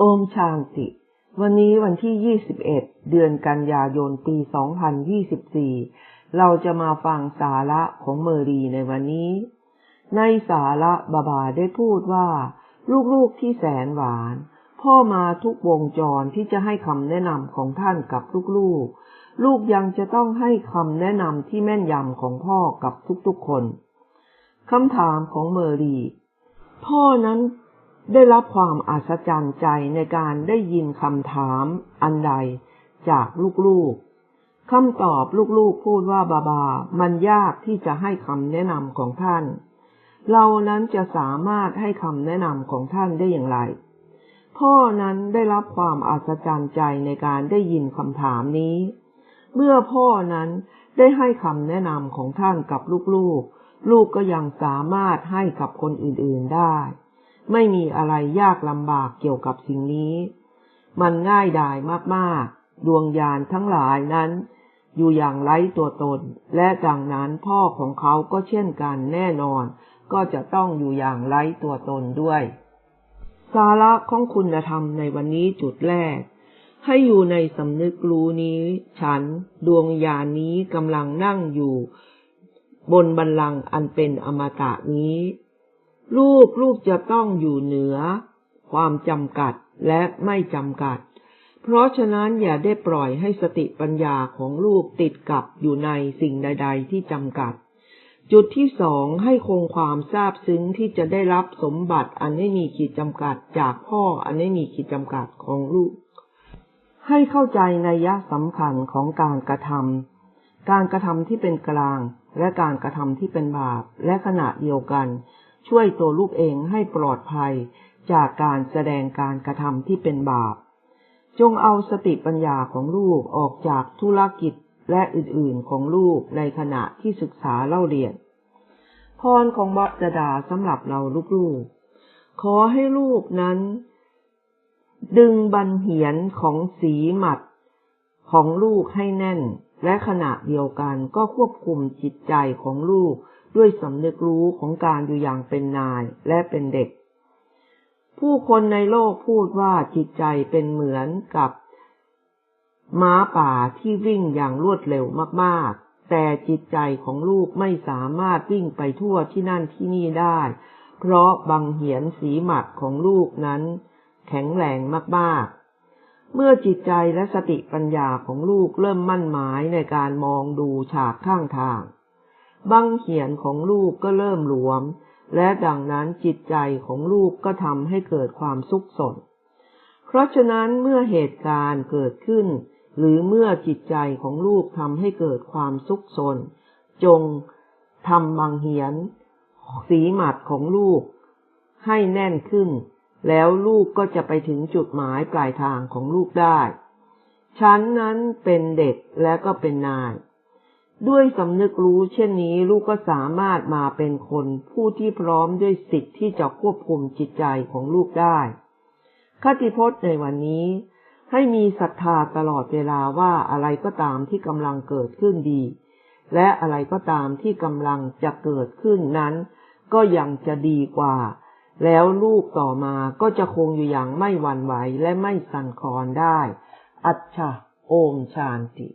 โอมชานติ วันนี้วันที่ 21 เดือนกันยายน ปี 2024 เราจะมาฟังสาระของเมอรีในวันนี้ ในสาระบาบาได้พูดว่า ลูกๆที่แสนหวาน พ่อมาทุกวงจรที่จะให้คำแนะนำของท่านกับลูกๆ ลูกยังจะต้องให้คำแนะนำที่แม่นยำของพ่อกับทุกๆคน คำถามของเมอรี พ่อนั้น ได้รับความอัศจรรย์ใจในการได้ยินคำถามอันใดจากลูกๆคำตอบลูกๆพูดว่าบาบา มันยากที่จะให้คำแนะนำของท่าน เรานั้นจะสามารถให้คำแนะนำของท่านได้อย่างไร พ่อนั้นได้รับความอัศจรรย์ใจในการได้ยินคำถามนี้ เมื่อพ่อนั้นได้ให้คำแนะนำของท่านกับลูกๆ ลูกก็ยังสามารถให้กับคนอื่นๆได้ ไม่มีอะไรยากลำบากเกี่ยวกับสิ่งนี้ มันง่ายดายมากๆ ดวงยานทั้งหลายนั้น อยู่อย่างไร้ตัวตน และดังนั้นพ่อของเขาก็เช่นกันแน่นอน ก็จะต้องอยู่อย่างไร้ตัวตนด้วย สาระของคุณธรรมในวันนี้จุดแรก ให้อยู่ในสำนึกรู้นี้ ฉันดวงยานนี้กำลังนั่งอยู่ บนบันลังอันเป็นอมตะนี้ ลูกลูกจะต้องอยู่เหนือ ความจำกัดและไม่จำกัด เพราะฉะนั้นอย่าได้ปล่อยให้สติปัญญาของลูกติดกับอยู่ในสิ่งใด ๆ ที่จำกัด จุดที่สองให้คงความทราบซึ้งที่จะได้รับสมบัติอันไม่มีขีดจำกัดจากพ่ออันไม่มีขีดจำกัดของลูก ให้เข้าใจในยะสำคัญของการกระทำการกระทำที่เป็นกลางและการกระทำที่เป็นบาปและขณะเดียวกัน ช่วยตัวลูกเองให้ปลอดภัยจากการแสดงการกระทำที่เป็นบาป จงเอาสติปัญญาของลูกออกจากธุรกิจและอื่นๆของลูกในขณะที่ศึกษาเล่าเรียน พรของบัจดาสำหรับเราลูกๆ ขอให้ลูกนั้น ดึงบันเหียนของสีหมัดของลูกให้แน่น และขณะเดียวกันก็ควบคุมจิตใจของลูก ด้วยสำนึกรู้ของการอยู่อย่างเป็นนายและเป็นเด็ก ผู้คนในโลกพูดว่าจิตใจเป็นเหมือนกับม้าป่าที่วิ่งอย่างรวดเร็วมากๆ แต่จิตใจของลูกไม่สามารถวิ่งไปทั่วที่นั่นที่นี่ได้ เพราะบังเหียนสีหมัดของลูกนั้น แข็งแรงมากๆเมื่อจิตใจและสติปัญญาของลูกเริ่มมั่นหมายในการมองดูฉากข้างทาง บังเขียนของลูกก็เริ่มหลวม และดังนั้นจิตใจของลูกก็ทำให้เกิดความสุขสน เพราะฉะนั้นเมื่อเหตุการณ์เกิดขึ้น หรือเมื่อจิตใจของลูกทำให้เกิดความสุขสน จงทำบังเหียน สีหมัดของลูก ให้แน่นขึ้น แล้วลูกก็จะไปถึงจุดหมายปลายทางของลูกได้ ฉันนั้นเป็นเด็กและก็เป็นนาย ด้วยสำนึกรู้เช่นนี้ลูกก็สามารถมาเป็นคนผู้ที่พร้อมด้วยสิทธิ์ที่จะควบคุมจิตใจของลูกได้คติพจน์ในวันนี้ ให้มีศรัทธาตลอดเวลาว่าอะไรก็ตามที่กำลังเกิดขึ้นดี และอะไรก็ตามที่กำลังจะเกิดขึ้นนั้น ก็ยังจะดีกว่า แล้วลูกต่อมาก็จะคงอยู่อย่างไม่หวั่นไหวและไม่สั่นคลอนได้ อัจฉาโอมชานติ